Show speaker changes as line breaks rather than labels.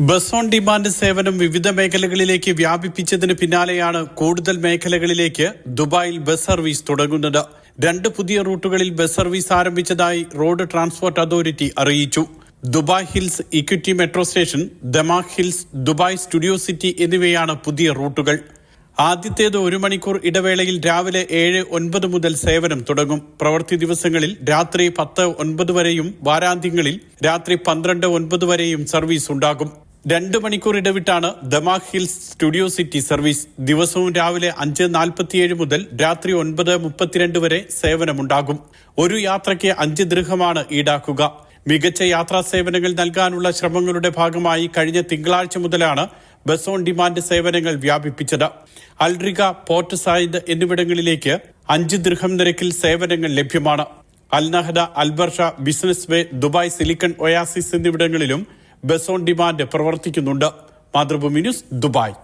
Bus on demand സേവനം വിവിധ മേഖലകളിലേക്ക് വ്യാപിപ്പിച്ചതിന് പിന്നാലെയാണ് കൂടുതൽ മേഖലകളിലേക്ക് ദുബായിൽ ബസ് സർവീസ് തുടങ്ങുന്നത്. രണ്ട് പുതിയ റൂട്ടുകളിൽ ബസ് സർവീസ് ആരംഭിച്ചതായി റോഡ് ട്രാൻസ്പോർട്ട് അതോറിറ്റി അറിയിച്ചു. Dubai Hills equity metro station Damac Hills Dubai studio city എന്നിവയാണ് പുതിയ റൂട്ടുകൾ. ആദ്യത്തേത് ഒരു മണിക്കൂർ ഇടവേളയിൽ രാവിലെ ഏഴ് ഒൻപത് മുതൽ സേവനം തുടങ്ങും. പ്രവൃത്തി ദിവസങ്ങളിൽ രാത്രി പത്ത് ഒൻപത് വരെയും വാരാന്ത്യങ്ങളിൽ രാത്രി പന്ത്രണ്ട് ഒൻപത് വരെയും സർവീസ് ഉണ്ടാകും. രണ്ട് മണിക്കൂർ ഇടവിട്ടാണ് Damac Hills studio city service ദിവസവും രാവിലെ അഞ്ച് നാൽപ്പത്തിയേഴ് മുതൽ രാത്രി ഒൻപത് മുപ്പത്തിരണ്ട് വരെ സേവനമുണ്ടാകും. ഒരു യാത്രയ്ക്ക് അഞ്ച് ദൃഹമാണ് ഈടാക്കുക. മികച്ച യാത്രാ സേവനങ്ങൾ നൽകാനുള്ള ശ്രമങ്ങളുടെ ഭാഗമായി കഴിഞ്ഞ തിങ്കളാഴ്ച മുതലാണ് ബസ് ഓൺ ഡിമാൻഡ് സേവനങ്ങൾ വ്യാപിപ്പിച്ചത്. അൽറിക പോർട്ട് സായിദ് എന്നിവിടങ്ങളിലേക്ക് അഞ്ച് ദൃഹം നിരക്കിൽ സേവനങ്ങൾ ലഭ്യമാണ്. Al Nahda Al Barsha business bay Dubai silicon oasis എന്നിവിടങ്ങളിലും ബസ് ഓൺ ഡിമാൻഡ് പ്രവർത്തിക്കുന്നുണ്ട്. Mathrubhumi news Dubai.